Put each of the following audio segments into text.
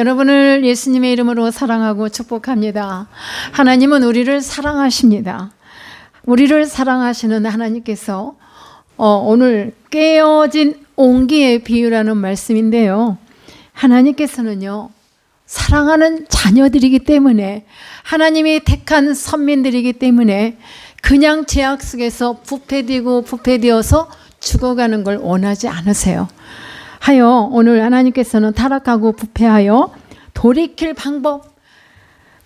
여러분을 예수님의 이름으로 사랑하고 축복합니다. 하나님은 우리를 사랑하십니다. 우리를 사랑하시는 하나님께서 어, 오늘 깨어진 옹기의 비유라는 말씀인데요. 하나님께서는요, 사랑하는 자녀들이기 때문에 하나님이 택한 선민들이기 때문에 그냥 제약 속에서 부패되고 부패되어서 죽어가는 걸 원하지 않으세요. 하여 오늘 하나님께서는 타락하고 부패하여 돌이킬 방법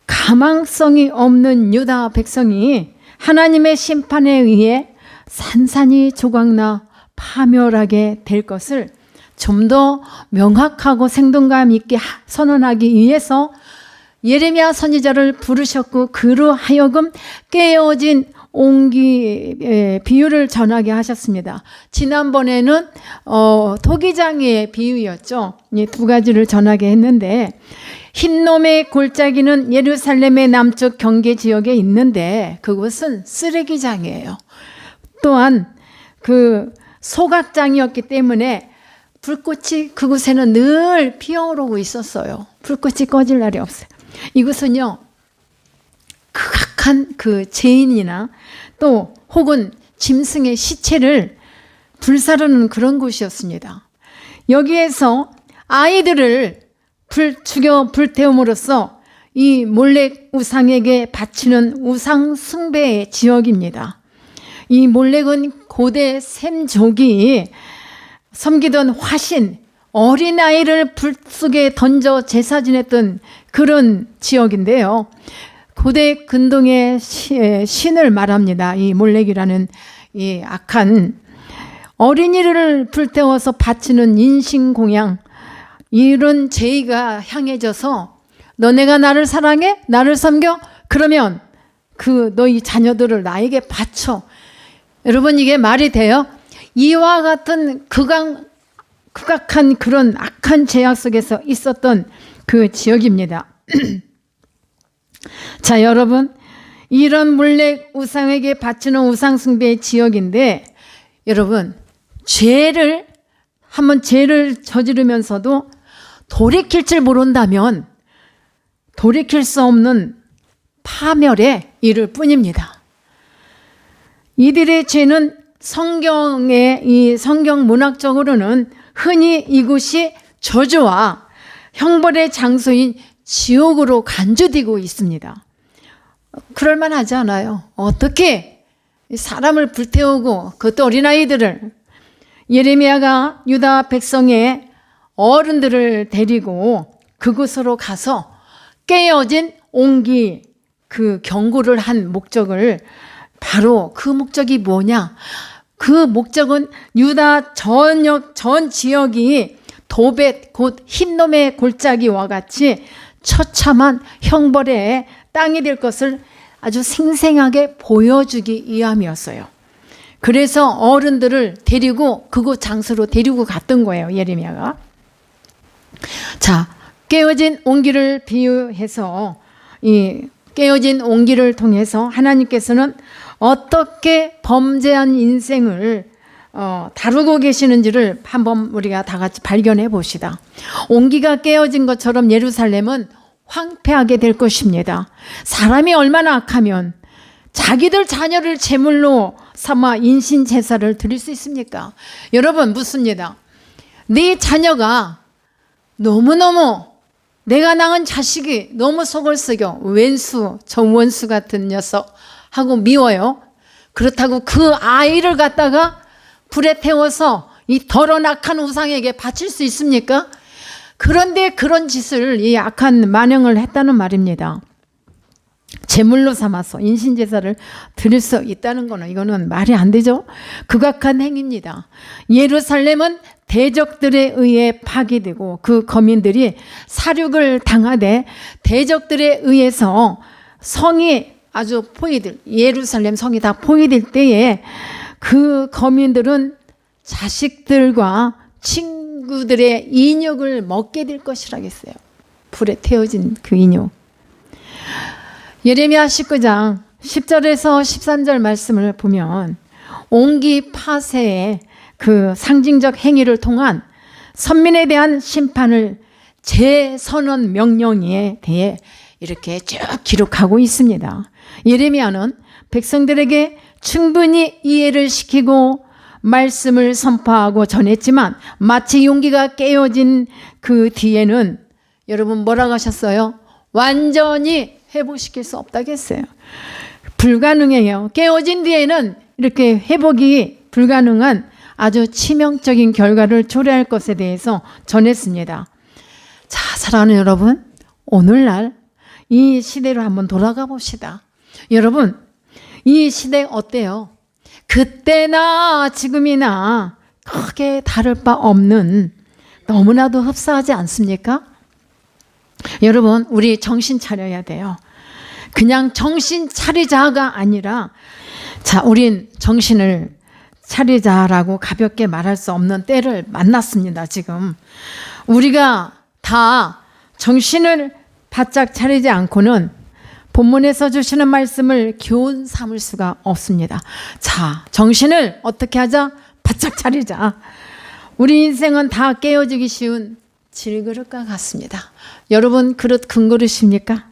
가망성이 없는 유다 백성이 하나님의 심판에 의해 산산이 조각나 파멸하게 될 것을 좀 더 명확하고 생동감 있게 선언하기 위해서 예레미야 선지자를 부르셨고 그로 하여금 깨어진 옹기 비유를 전하게 하셨습니다. 지난번에는 어, 토기장의 비유였죠. 이두 가지를 전하게 했는데 흰놈의 골짜기는 예루살렘의 남쪽 경계 지역에 있는데 그곳은 쓰레기장이에요. 또한 그 소각장이었기 때문에 불꽃이 그곳에는 늘 피어오르고 있었어요. 불꽃이 꺼질 날이 없어요. 이곳은요, 극악한 그 죄인이나 또 혹은 짐승의 시체를 불사르는 그런 곳이었습니다. 여기에서 아이들을 불 죽여 불태움으로써 이 몰렉 우상에게 바치는 우상 숭배의 지역입니다. 이 몰렉은 고대 샘족이 섬기던 화신, 어린아이를 불 속에 던져 제사 지냈던 그런 지역인데요. 고대 근동의 신을 말합니다. 이 몰렉이라는 이 악한 어린이를 불태워서 바치는 인신공양 이런 제의가 향해져서 너네가 나를 사랑해? 나를 섬겨? 그러면 그 너희 자녀들을 나에게 바쳐. 여러분 이게 말이 돼요? 이와 같은 극악, 극악한 그런 악한 제약 속에서 있었던 그 지역입니다. 자, 여러분. 이런 물렉 우상에게 바치는 우상숭배의 지역인데, 여러분, 죄를, 한번 죄를 저지르면서도 돌이킬 줄 모른다면 돌이킬 수 없는 파멸에 이를 뿐입니다. 이들의 죄는 성경의 이 성경 문학적으로는 흔히 이곳이 저주와 형벌의 장소인 지옥으로 간주되고 있습니다. 그럴만 하지 않아요. 어떻게 사람을 불태우고 그것도 어린아이들을 예레미야가 유다 백성의 어른들을 데리고 그곳으로 가서 깨어진 옹기 그 경고를 한 목적을 바로 그 목적이 뭐냐? 그 목적은 유다 전역 전 지역이 도벳 곧 흰놈의 골짜기와 같이 처참한 형벌의 땅이 될 것을 아주 생생하게 보여주기 위함이었어요. 그래서 어른들을 데리고 그곳 장소로 데리고 갔던 거예요. 예레미야가. 자, 깨어진 온기를 비유해서 이 깨어진 온기를 통해서 하나님께서는 어떻게 범죄한 인생을 어, 다루고 계시는지를 한번 우리가 다 같이 발견해 봅시다. 온기가 깨어진 것처럼 예루살렘은 황폐하게 될 것입니다. 사람이 얼마나 악하면 자기들 자녀를 제물로 삼아 인신 제사를 드릴 수 있습니까? 여러분 묻습니다. 네 자녀가 너무너무 내가 낳은 자식이 너무 속을 썩여 왼수 정원수 같은 녀석 하고 미워요. 그렇다고 그 아이를 갖다가 불에 태워서 이 더러운 악한 우상에게 바칠 수 있습니까? 그런데 그런 짓을 이 악한 만행을 했다는 말입니다. 제물로 삼아서 인신제사를 드릴 수 있다는 거는 이거는 말이 안 되죠. 극악한 행위입니다. 예루살렘은 대적들에 의해 파괴되고 그 거민들이 사륙을 당하되 대적들에 의해서 성이 아주 포위될 예루살렘 성이 다 포위될 때에 그 거민들은 자식들과 친구들의 인육을 먹게 될 것이라겠어요. 불에 태워진 그 인육. 예레미야 19장 10절에서 13절 말씀을 보면 옹기 파쇄의 그 상징적 행위를 통한 선민에 대한 심판을 재선언 명령에 대해 이렇게 쭉 기록하고 있습니다. 예레미야는 백성들에게 충분히 이해를 시키고 말씀을 선포하고 전했지만 마치 용기가 깨어진 그 뒤에는 여러분 뭐라고 하셨어요? 완전히 회복시킬 수 없다겠어요. 불가능해요. 깨어진 뒤에는 이렇게 회복이 불가능한 아주 치명적인 결과를 초래할 것에 대해서 전했습니다. 자, 사랑하는 여러분, 오늘날 이 시대로 한번 돌아가 봅시다. 여러분, 이 시대 어때요? 그때나 지금이나 크게 다를 바 없는 너무나도 흡사하지 않습니까? 여러분, 우리 정신 차려야 돼요. 그냥 정신 차리자가 아니라, 자, 우린 정신을 차리자라고 가볍게 말할 수 없는 때를 만났습니다, 지금. 우리가 다 정신을 바짝 차리지 않고는 본문에서 주시는 말씀을 교훈 삼을 수가 없습니다. 자, 정신을 어떻게 하자? 바짝 차리자. 우리 인생은 다 깨어지기 쉬운 질그릇과 같습니다. 여러분, 그릇 큰 그릇입니까?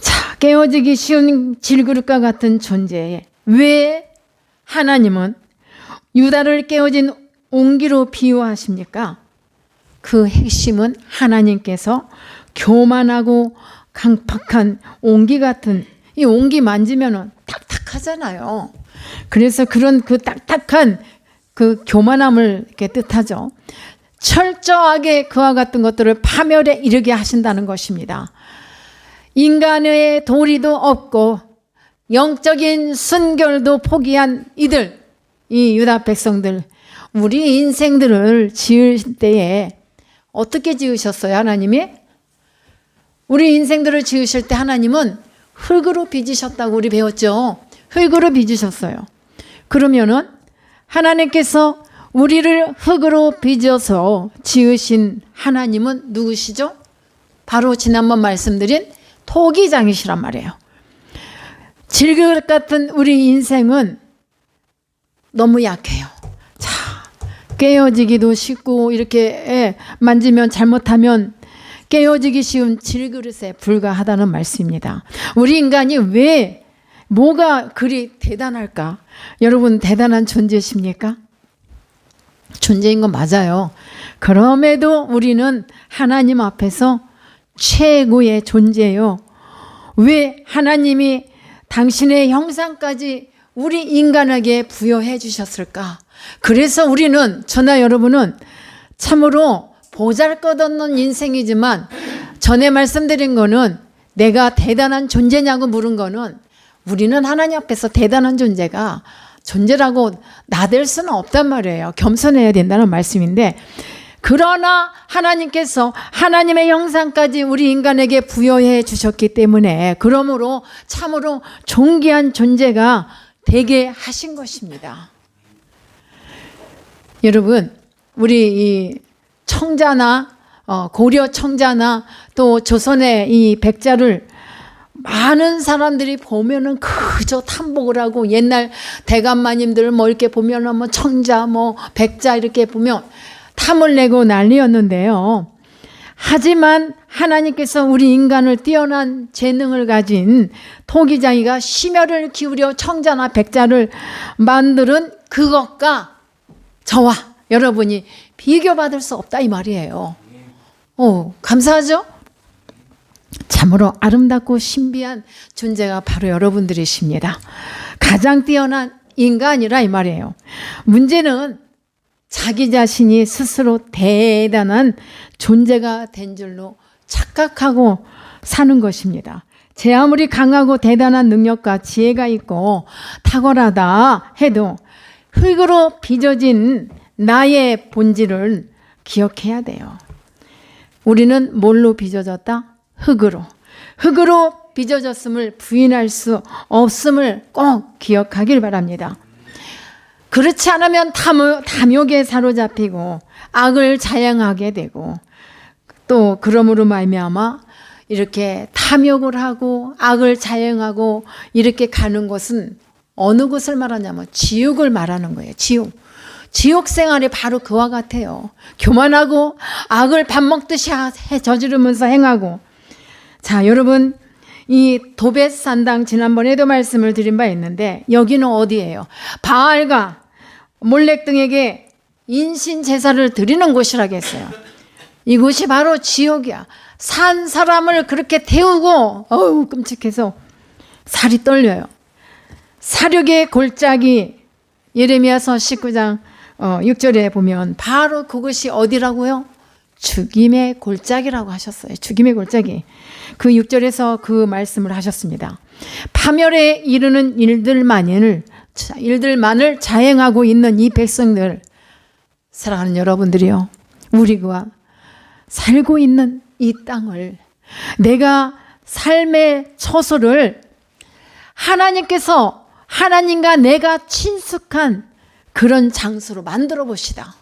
자, 깨어지기 쉬운 질그릇과 같은 존재에 왜 하나님은 유다를 깨어진 옹기로 비유하십니까? 그 핵심은 하나님께서 교만하고 강팍한 옹기 같은 이 옹기 만지면은 딱딱하잖아요. 그래서 그런 그 딱딱한 그 교만함을 이렇게 뜻하죠. 철저하게 그와 같은 것들을 파멸에 이르게 하신다는 것입니다. 인간의 도리도 없고 영적인 순결도 포기한 이들, 이 유다 백성들, 우리 인생들을 지을 때에 어떻게 지으셨어요, 하나님이? 우리 인생들을 지으실 때 하나님은 흙으로 빚으셨다고 우리 배웠죠. 흙으로 빚으셨어요. 그러면은 하나님께서 우리를 흙으로 빚어서 지으신 하나님은 누구시죠? 바로 지난번 말씀드린 토기장이시란 말이에요. 질그릇 같은 우리 인생은 너무 약해요. 자, 깨어지기도 쉽고 이렇게 예, 만지면 잘못하면 깨어지기 쉬운 질그릇에 불과하다는 말씀입니다. 우리 인간이 왜 뭐가 그리 대단할까? 여러분 대단한 존재십니까? 존재인 건 맞아요. 그럼에도 우리는 하나님 앞에서 최고의 존재요. 왜 하나님이 당신의 형상까지 우리 인간에게 부여해 주셨을까? 그래서 우리는 저나 여러분은 참으로 보잘 것 없는 인생이지만 전에 말씀드린 거는 내가 대단한 존재냐고 물은 거는 우리는 하나님 앞에서 대단한 존재가 존재라고 나댈 수는 없단 말이에요. 겸손해야 된다는 말씀인데 그러나 하나님께서 하나님의 형상까지 우리 인간에게 부여해 주셨기 때문에 그러므로 참으로 존귀한 존재가 되게 하신 것입니다. 여러분, 우리 이 청자나 어, 고려 청자나 또 조선의 이 백자를 많은 사람들이 보면은 그저 탐복을 하고 옛날 대감마님들 뭐 이렇게 보면은 뭐 청자 뭐 백자 이렇게 보면 탐을 내고 난리였는데요. 하지만 하나님께서 우리 인간을 뛰어난 재능을 가진 토기장이가 심혈을 기울여 청자나 백자를 만드는 그것과 저와 여러분이 비교받을 수 없다 이 말이에요. 오, 감사하죠? 참으로 아름답고 신비한 존재가 바로 여러분들이십니다. 가장 뛰어난 인간이라 이 말이에요. 문제는 자기 자신이 스스로 대단한 존재가 된 줄로 착각하고 사는 것입니다. 제 아무리 강하고 대단한 능력과 지혜가 있고 탁월하다 해도 흙으로 빚어진 나의 본질을 기억해야 돼요. 우리는 뭘로 빚어졌다? 흙으로. 흙으로 빚어졌음을 부인할 수 없음을 꼭 기억하길 바랍니다. 그렇지 않으면 탐욕, 탐욕에 사로잡히고 악을 자행하게 되고 또 그러므로 말미암아 이렇게 탐욕을 하고 악을 자행하고 이렇게 가는 것은 어느 것을 말하냐면 지옥을 말하는 거예요. 지옥. 지옥 생활이 바로 그와 같아요. 교만하고 악을 밥 먹듯이 해 저지르면서 행하고. 자, 여러분, 이 도벳산당 지난번에도 말씀을 드린 바 있는데 여기는 어디예요? 바알과 몰렉 등에게 인신 제사를 드리는 곳이라겠어요. 이곳이 바로 지옥이야. 산 사람을 그렇게 태우고 어우 끔찍해서 살이 떨려요. 사륙의 골짜기 예레미야서 19장 어, 6절에 보면 바로 그것이 어디라고요? 죽임의 골짜기라고 하셨어요. 죽임의 골짜기. 그 6절에서 그 말씀을 하셨습니다. 파멸에 이르는 일들만을 일들만을 자행하고 있는 이 백성들 사랑하는 여러분들이요. 우리가 살고 있는 이 땅을 내가 삶의 처소를 하나님께서 하나님과 내가 친숙한 그런 장소로 만들어 봅시다.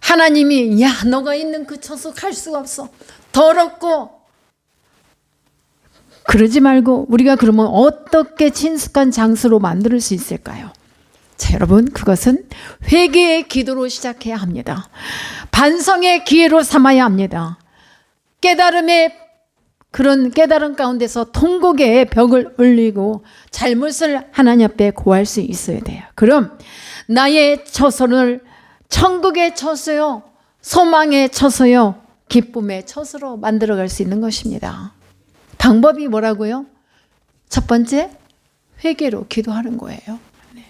하나님이 야 너가 있는 그 처소 갈 수가 없어 더럽고 그러지 말고 우리가 그러면 어떻게 친숙한 장소로 만들 수 있을까요? 자, 여러분, 그것은 회개의 기도로 시작해야 합니다. 반성의 기회로 삼아야 합니다. 깨달음의 그런 깨달음 가운데서 통곡의 벽을 올리고 잘못을 하나님 앞에 고할 수 있어야 돼요. 그럼 나의 처소를 천국의 처소요, 소망의 처소요, 기쁨의 처소로 만들어갈 수 있는 것입니다. 방법이 뭐라고요? 첫 번째, 회개로 기도하는 거예요. 네.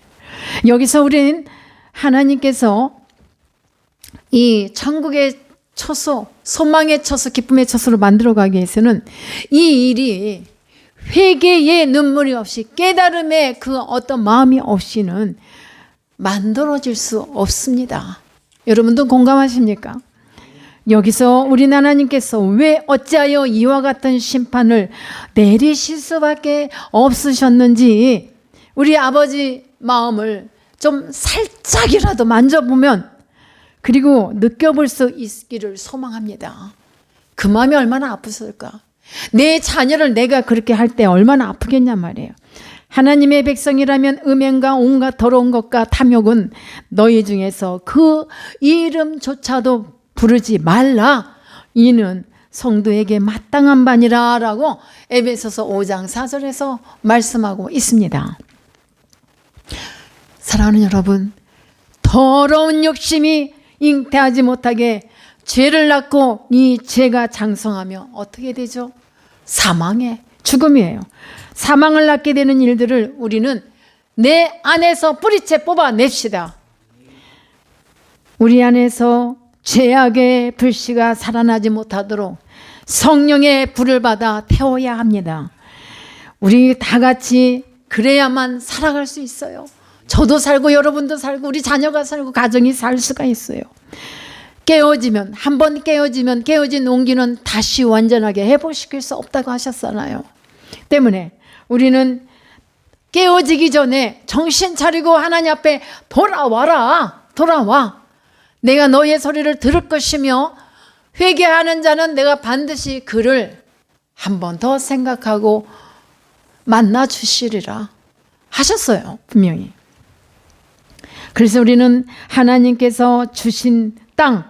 여기서 우리는 하나님께서 이 천국의 처소, 소망의 처소, 기쁨의 처소로 만들어가기 위해서는 이 일이 회개의 눈물이 없이 깨달음의 그 어떤 마음이 없이는 만들어질 수 없습니다. 여러분도 공감하십니까? 여기서 우리 하나님께서 왜 어찌하여 이와 같은 심판을 내리실 수밖에 없으셨는지 우리 아버지 마음을 좀 살짝이라도 만져보면 그리고 느껴볼 수 있기를 소망합니다. 그 마음이 얼마나 아프실까? 내 자녀를 내가 그렇게 할 때 얼마나 아프겠냐 말이에요. 하나님의 백성이라면 음행과 온갖 더러운 것과 탐욕은 너희 중에서 그 이름조차도 부르지 말라. 이는 성도에게 마땅한 반이라 라고 에베소서 5장 4절에서 말씀하고 있습니다. 사랑하는 여러분, 더러운 욕심이 잉태하지 못하게 죄를 낳고 이 죄가 장성하며 어떻게 되죠? 사망의 죽음이에요. 사망을 낳게 되는 일들을 우리는 내 안에서 뿌리채 뽑아냅시다. 우리 안에서 죄악의 불씨가 살아나지 못하도록 성령의 불을 받아 태워야 합니다. 우리 다 같이 그래야만 살아갈 수 있어요. 저도 살고 여러분도 살고 우리 자녀가 살고 가정이 살 수가 있어요. 깨어지면 한 번 깨어지면 깨어진 온기는 다시 완전하게 회복시킬 수 없다고 하셨잖아요. 때문에 우리는 깨어지기 전에 정신 차리고 하나님 앞에 돌아와라. 돌아와. 내가 너의 소리를 들을 것이며 회개하는 자는 내가 반드시 그를 한 번 더 생각하고 만나 주시리라 하셨어요. 분명히. 그래서 우리는 하나님께서 주신 땅,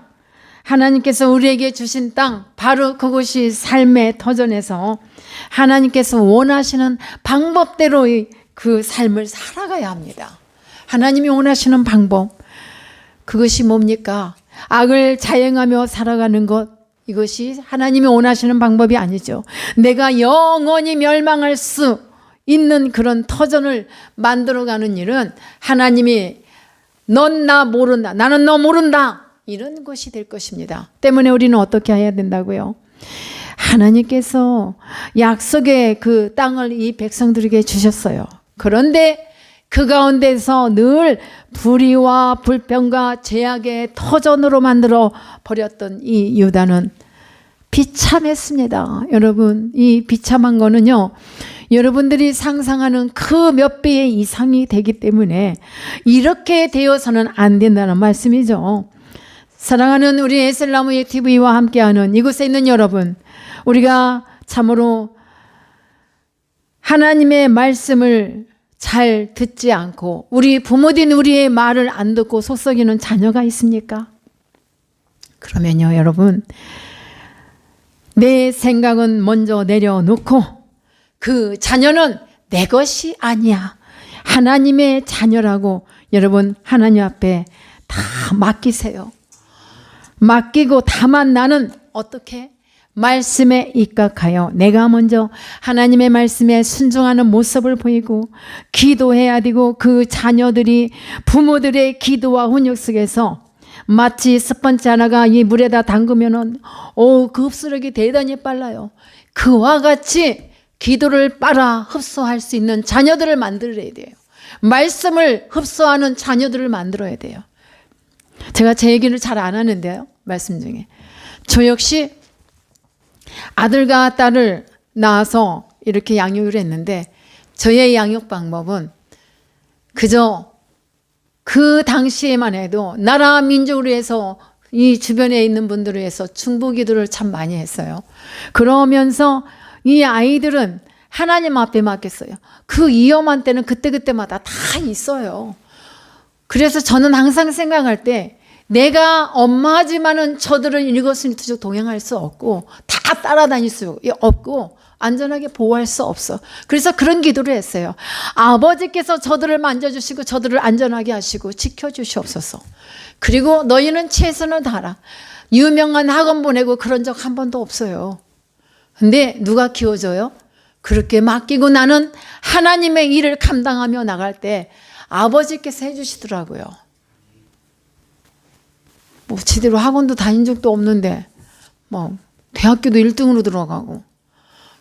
하나님께서 우리에게 주신 땅, 바로 그곳이 삶의 터전에서 하나님께서 원하시는 방법대로의 그 삶을 살아가야 합니다. 하나님이 원하시는 방법, 그것이 뭡니까? 악을 자행하며 살아가는 것, 이것이 하나님이 원하시는 방법이 아니죠. 내가 영원히 멸망할 수 있는 그런 터전을 만들어가는 일은 하나님이 넌 나 모른다. 나는 너 모른다. 이런 것이 될 것입니다. 때문에 우리는 어떻게 해야 된다고요? 하나님께서 약속의 그 땅을 이 백성들에게 주셨어요. 그런데 그 가운데서 늘 불의와 불평과 죄악의 터전으로 만들어 버렸던 이 유다는 비참했습니다. 여러분, 이 비참한 거는요, 여러분들이 상상하는 그 몇 배의 이상이 되기 때문에 이렇게 되어서는 안 된다는 말씀이죠. 사랑하는 우리 에슬라무의 TV와 함께하는 이곳에 있는 여러분, 우리가 참으로 하나님의 말씀을 잘 듣지 않고 우리 부모님 우리의 말을 안 듣고 속썩이는 자녀가 있습니까? 그러면요, 여러분. 내 생각은 먼저 내려놓고 그 자녀는 내 것이 아니야. 하나님의 자녀라고 여러분 하나님 앞에 다 맡기세요. 맡기고 다만 나는 어떻게 말씀에 입각하여 내가 먼저 하나님의 말씀에 순종하는 모습을 보이고 기도해야 되고 그 자녀들이 부모들의 기도와 훈육 속에서 마치 스펀지 하나가 이 물에다 담그면은 오그 흡수력이 대단히 빨라요. 그와 같이 기도를 빨아 흡수할 수 있는 자녀들을 만들어야 돼요. 말씀을 흡수하는 자녀들을 만들어야 돼요. 제가 제 얘기를 잘 안 하는데요. 말씀 중에. 저 역시 아들과 딸을 낳아서 이렇게 양육을 했는데 저의 양육 방법은 그저 그 당시에만 해도 나라 민족을 위해서 이 주변에 있는 분들을 위해서 중보 기도를 참 많이 했어요. 그러면서 이 아이들은 하나님 앞에 맡겼어요. 그 위험한 때는 그때그때마다 다 있어요. 그래서 저는 항상 생각할 때 내가 엄마지만은 저들은 일거수일투족 동행할 수 없고 다 따라다닐 수 없고 안전하게 보호할 수 없어. 그래서 그런 기도를 했어요. 아버지께서 저들을 만져주시고 저들을 안전하게 하시고 지켜주시옵소서. 그리고 너희는 최선을 다하라. 유명한 학원 보내고 그런 적 한 번도 없어요. 근데 누가 키워줘요? 그렇게 맡기고 나는 하나님의 일을 감당하며 나갈 때 아버지께서 해주시더라고요. 뭐 제대로 학원도 다닌 적도 없는데 뭐 대학교도 1등으로 들어가고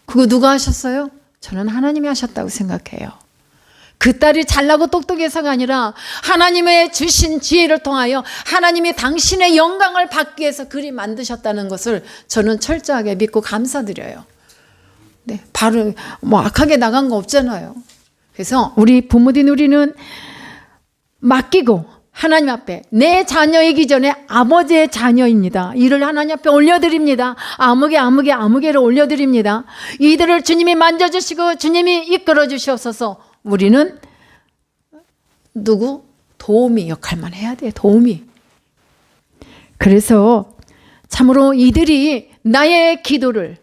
그거 누가 하셨어요? 저는 하나님이 하셨다고 생각해요. 그 딸이 잘나고 똑똑해서가 아니라 하나님의 주신 지혜를 통하여 하나님이 당신의 영광을 받기 위해서 그리 만드셨다는 것을 저는 철저하게 믿고 감사드려요. 네, 바로 뭐 악하게 나간 거 없잖아요. 그래서 우리 부모님 우리는 맡기고 하나님 앞에 내 자녀이기 전에 아버지의 자녀입니다. 이를 하나님 앞에 올려드립니다. 아무개 아무개 아무개를 올려드립니다. 이들을 주님이 만져주시고 주님이 이끌어 주시옵소서. 우리는 누구 도우미 역할만 해야 돼. 도우미. 그래서 참으로 이들이 나의 기도를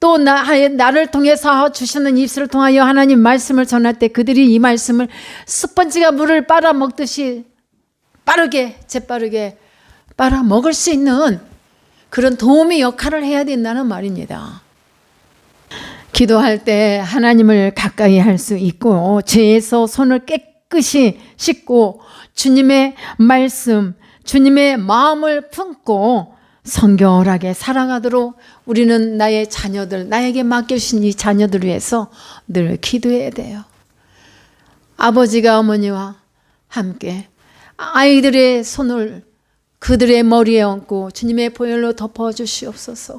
또 나, 나를 통해서 주시는 입술을 통하여 하나님 말씀을 전할 때 그들이 이 말씀을 스펀지가 물을 빨아먹듯이 빠르게 재빠르게 빨아 먹을 수 있는 그런 도움의 역할을 해야 된다는 말입니다. 기도할 때 하나님을 가까이 할 수 있고 죄에서 손을 깨끗이 씻고 주님의 말씀, 주님의 마음을 품고 성결하게 살아가도록 우리는 나의 자녀들, 나에게 맡겨주신 이 자녀들 위해서 늘 기도해야 돼요. 아버지가 어머니와 함께 아이들의 손을 그들의 머리에 얹고 주님의 보혈로 덮어 주시옵소서.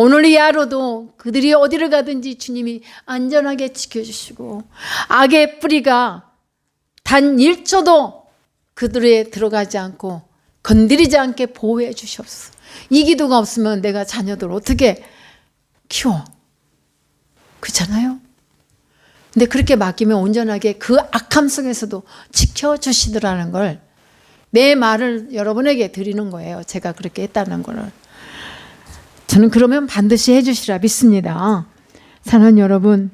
오늘 이 하루도 그들이 어디를 가든지 주님이 안전하게 지켜주시고 악의 뿌리가 단 1초도 그들에 들어가지 않고 건드리지 않게 보호해 주시옵소서. 이 기도가 없으면 내가 자녀들 어떻게 키워? 그렇잖아요? 근데 그렇게 맡기면 온전하게 그 악함 속에서도 지켜주시더라는 걸 내 말을 여러분에게 드리는 거예요. 제가 그렇게 했다는 거를. 저는 그러면 반드시 해주시라 믿습니다. 사랑하는 여러분,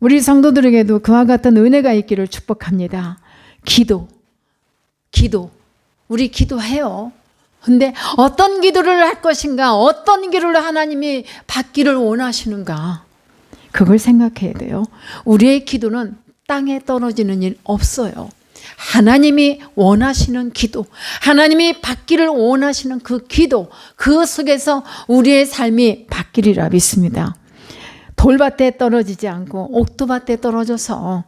우리 성도들에게도 그와 같은 은혜가 있기를 축복합니다. 기도, 기도. 우리 기도해요. 근데 어떤 기도를 할 것인가, 어떤 기도를 하나님이 받기를 원하시는가, 그걸 생각해야 돼요. 우리의 기도는 땅에 떨어지는 일 없어요. 하나님이 원하시는 기도, 하나님이 받기를 원하시는 그 기도, 그 속에서 우리의 삶이 바뀌리라 믿습니다. 돌밭에 떨어지지 않고 옥토밭에 떨어져서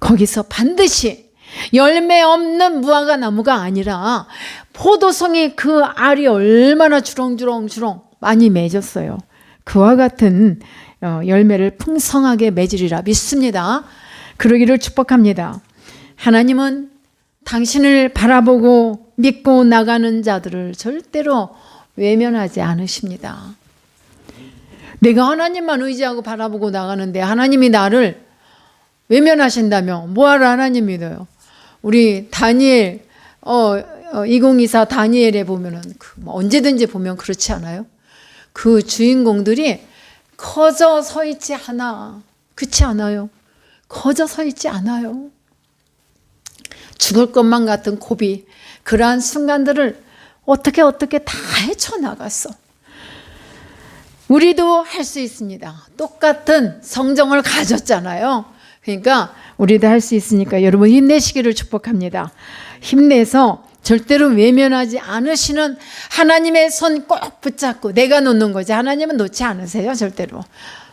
거기서 반드시 열매 없는 무화과 나무가 아니라 포도송이 그 알이 얼마나 주렁주렁주렁 많이 맺었어요. 그와 같은 어, 열매를 풍성하게 맺으리라 믿습니다. 그러기를 축복합니다. 하나님은 당신을 바라보고 믿고 나가는 자들을 절대로 외면하지 않으십니다. 내가 하나님만 의지하고 바라보고 나가는데 하나님이 나를 외면하신다면 뭐하러 하나님 믿어요? 우리 다니엘 어, 어2024 다니엘에 보면은 그뭐 언제든지 보면 그렇지 않아요? 그 주인공들이 커져 서 있지 않아. 그렇지 않아요? 커져 서 있지 않아요. 죽을 것만 같은 고비 그러한 순간들을 어떻게 어떻게 다 헤쳐나갔어. 우리도 할 수 있습니다. 똑같은 성정을 가졌잖아요. 그러니까 우리도 할 수 있으니까 여러분 힘내시기를 축복합니다. 힘내서 절대로 외면하지 않으시는 하나님의 손 꼭 붙잡고 내가 놓는 거지 하나님은 놓지 않으세요 절대로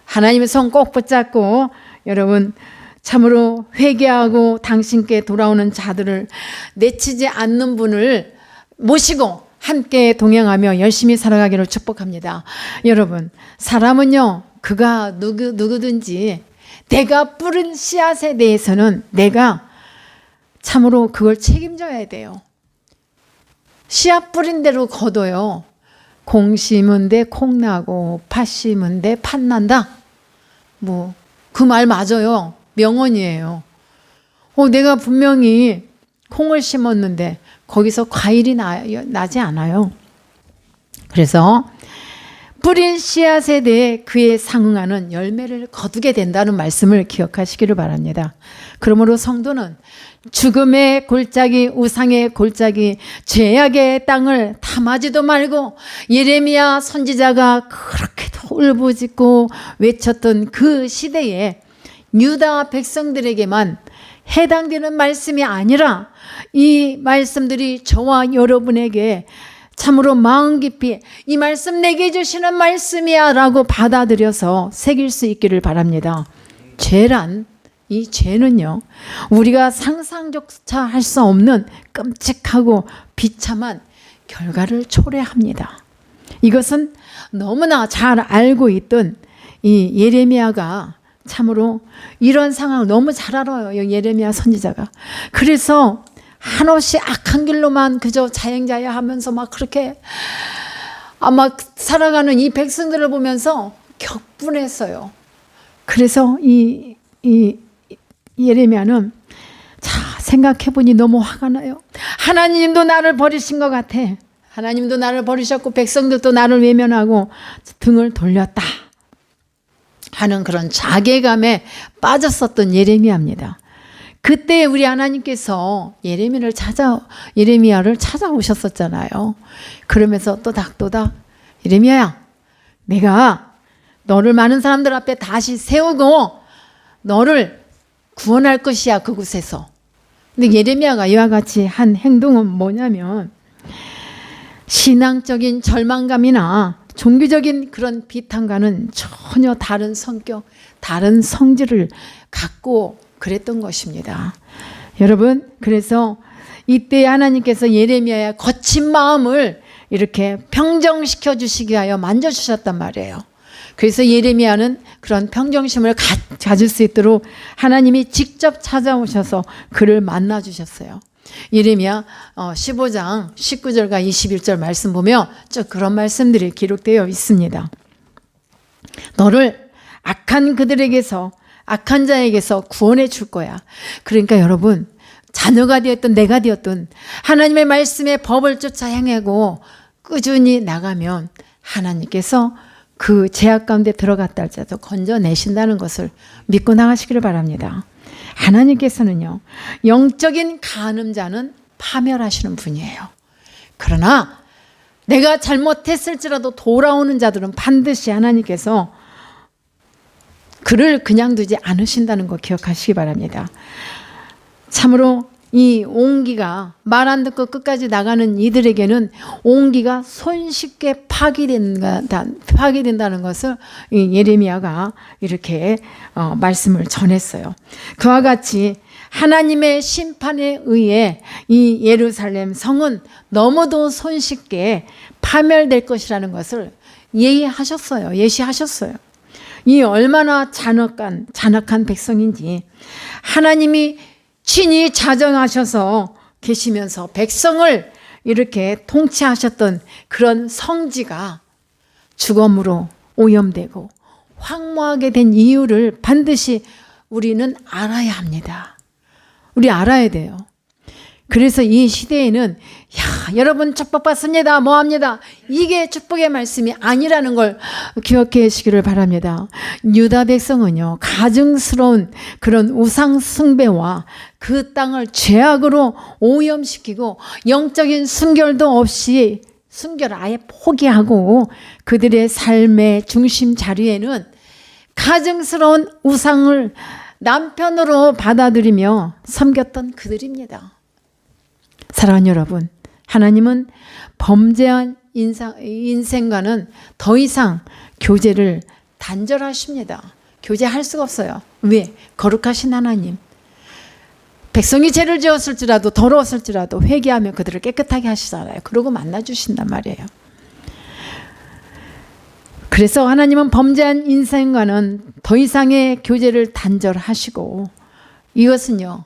하나님의 손 꼭 붙잡고 여러분 참으로 회개하고 당신께 돌아오는 자들을 내치지 않는 분을 모시고 함께 동행하며 열심히 살아가기를 축복합니다. 여러분, 사람은요, 그가 누구, 누구든지 내가 뿌린 씨앗에 대해서는 내가 참으로 그걸 책임져야 돼요. 씨앗 뿌린 대로 거둬요. 공 심은 데 콩 나고 팥 심은 데 팥 난다. 뭐 그 말 맞아요. 명언이에요. 어, 내가 분명히 콩을 심었는데 거기서 과일이 나, 나지 않아요. 그래서 뿌린 씨앗에 대해 그에 상응하는 열매를 거두게 된다는 말씀을 기억하시기를 바랍니다. 그러므로 성도는 죽음의 골짜기, 우상의 골짜기, 죄악의 땅을 탐하지도 말고 예레미야 선지자가 그렇게도 울부짖고 외쳤던 그 시대에 유다 백성들에게만 해당되는 말씀이 아니라 이 말씀들이 저와 여러분에게 참으로 마음 깊이 이 말씀 내게 주시는 말씀이야 라고 받아들여서 새길 수 있기를 바랍니다. 죄란 이 죄는요, 우리가 상상조차 할 수 없는 끔찍하고 비참한 결과를 초래합니다. 이것은 너무나 잘 알고 있던 이 예레미야가 참으로 이런 상황을 너무 잘 알아요. 예레미야 선지자가. 그래서 한없이 악한 길로만 그저 자행자야 하면서 막 그렇게 아마 살아가는 이 백성들을 보면서 격분했어요. 그래서 이, 이 예레미야는 자 생각해보니 너무 화가 나요. 하나님도 나를 버리신 것 같아. 하나님도 나를 버리셨고 백성들도 나를 외면하고 등을 돌렸다. 하는 그런 자괴감에 빠졌었던 예레미야입니다. 그때 우리 하나님께서 예레미야를 찾아 예레미야를 찾아오셨었잖아요. 그러면서 또닥또닥 예레미야야, 내가 너를 많은 사람들 앞에 다시 세우고 너를 구원할 것이야 그곳에서. 근데 예레미야가 이와 같이 한 행동은 뭐냐면 신앙적인 절망감이나 종교적인 그런 비탄과는 전혀 다른 성격, 다른 성질을 갖고 그랬던 것입니다. 여러분, 그래서 이때 하나님께서 예레미야의 거친 마음을 이렇게 평정시켜 주시기 위하여 만져 주셨단 말이에요. 그래서 예레미야는 그런 평정심을 가, 가질 수 있도록 하나님이 직접 찾아오셔서 그를 만나 주셨어요. 예레미야 15장 19절과 21절 말씀 보면 쭉 그런 말씀들이 기록되어 있습니다. 너를 악한 그들에게서 악한 자에게서 구원해 줄 거야. 그러니까 여러분 자녀가 되었든 내가 되었든 하나님의 말씀의 법을 쫓아 행하고 꾸준히 나가면 하나님께서 그 제약 가운데 들어갔다 할지라도 건져내신다는 것을 믿고 나가시기를 바랍니다. 하나님께서는요, 영적인 가늠자는 파멸하시는 분이에요. 그러나 내가 잘못했을지라도 돌아오는 자들은 반드시 하나님께서 그를 그냥 두지 않으신다는 거 기억하시기 바랍니다. 참으로 이 온기가 말 안 듣고 끝까지 나가는 이들에게는 온기가 손쉽게 파기된다, 파기된다는 것을 예레미야가 이렇게 어, 말씀을 전했어요. 그와 같이 하나님의 심판에 의해 이 예루살렘 성은 너무도 손쉽게 파멸될 것이라는 것을 예의하셨어요. 예시하셨어요. 이 얼마나 잔악한 잔악한 백성인지 하나님이 친히 자정하셔서 계시면서 백성을 이렇게 통치하셨던 그런 성지가 죽음으로 오염되고 황무하게 된 이유를 반드시 우리는 알아야 합니다. 우리 알아야 돼요. 그래서 이 시대에는 야 여러분 축복받습니다 뭐합니다 이게 축복의 말씀이 아니라는 걸 기억해 주시기를 바랍니다 유다 백성은요 가증스러운 그런 우상 숭배와 그 땅을 죄악으로 오염시키고 영적인 순결도 없이 순결 아예 포기하고 그들의 삶의 중심 자리에는 가증스러운 우상을 남편으로 받아들이며 섬겼던 그들입니다. 사랑하는 여러분, 하나님은 범죄한 인상, 인생과는 더 이상 교제를 단절하십니다. 교제할 수가 없어요. 왜? 거룩하신 하나님. 백성이 죄를 지었을지라도 더러웠을지라도 회개하며 그들을 깨끗하게 하시잖아요. 그러고 만나 주신단 말이에요. 그래서 하나님은 범죄한 인생과는 더 이상의 교제를 단절하시고 이것은요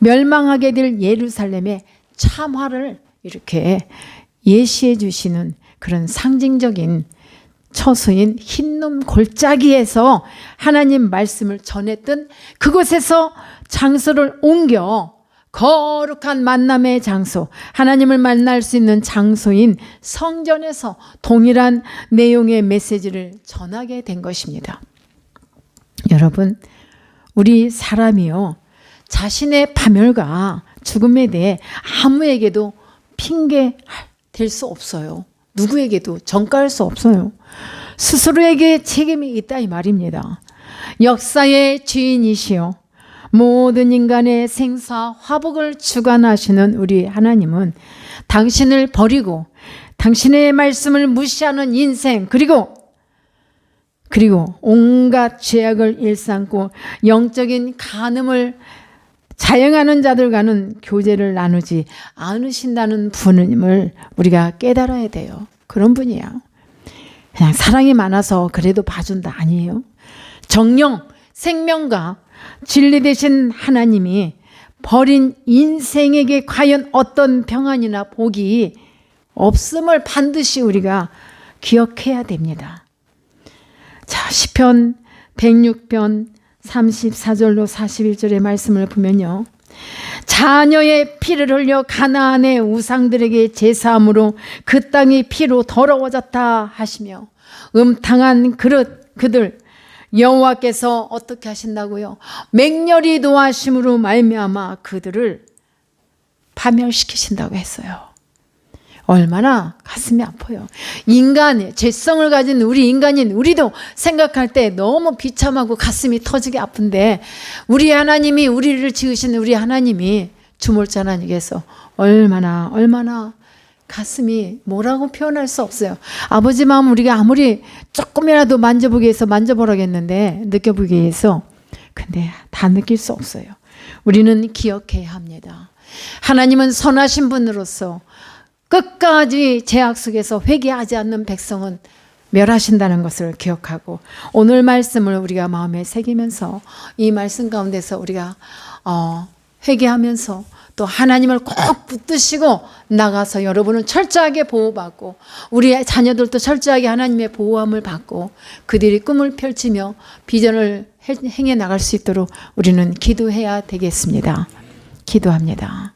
멸망하게 될 예루살렘의 참화를 이렇게 예시해 주시는 그런 상징적인 처소인 흰놈 골짜기에서 하나님 말씀을 전했던 그곳에서 장소를 옮겨 거룩한 만남의 장소, 하나님을 만날 수 있는 장소인 성전에서 동일한 내용의 메시지를 전하게 된 것입니다. 여러분, 우리 사람이요. 자신의 파멸과 죽음에 대해 아무에게도 핑계 될 수 없어요. 누구에게도 전가할 수 없어요. 스스로에게 책임이 있다 이 말입니다. 역사의 주인이시요. 모든 인간의 생사 화복을 주관하시는 우리 하나님은 당신을 버리고 당신의 말씀을 무시하는 인생 그리고 그리고 온갖 죄악을 일삼고 영적인 간음을 자영하는 자들과는 교제를 나누지 않으신다는 분임을 우리가 깨달아야 돼요. 그런 분이야. 그냥 사랑이 많아서 그래도 봐준다 아니에요. 정령, 생명과 진리 되신 하나님이 버린 인생에게 과연 어떤 평안이나 복이 없음을 반드시 우리가 기억해야 됩니다. 자, 시편 106편 34절로 41절의 말씀을 보면요. 자녀의 피를 흘려 가나안의 우상들에게 제사함으로 그 땅이 피로 더러워졌다 하시며 음탕한 그릇 그들 여호와께서 어떻게 하신다고요? 맹렬히 도하심으로 말미암아 그들을 파멸시키신다고 했어요. 얼마나 가슴이 아파요. 인간의 죄성을 가진 우리 인간인 우리도 생각할 때 너무 비참하고 가슴이 터지게 아픈데 우리 하나님이 우리를 지으신 우리 하나님이 주몰자 하나님께서 얼마나 얼마나 가슴이 뭐라고 표현할 수 없어요. 아버지 마음 우리가 아무리 조금이라도 만져보기 위해서 만져보라겠는데 느껴보기 위해서 근데 다 느낄 수 없어요. 우리는 기억해야 합니다. 하나님은 선하신 분으로서 끝까지 제약 속에서 회개하지 않는 백성은 멸하신다는 것을 기억하고 오늘 말씀을 우리가 마음에 새기면서 이 말씀 가운데서 우리가 어, 회개하면서 또 하나님을 꼭 붙드시고 나가서 여러분은 철저하게 보호받고 우리 자녀들도 철저하게 하나님의 보호함을 받고 그들이 꿈을 펼치며 비전을 행해 나갈 수 있도록 우리는 기도해야 되겠습니다. 기도합니다.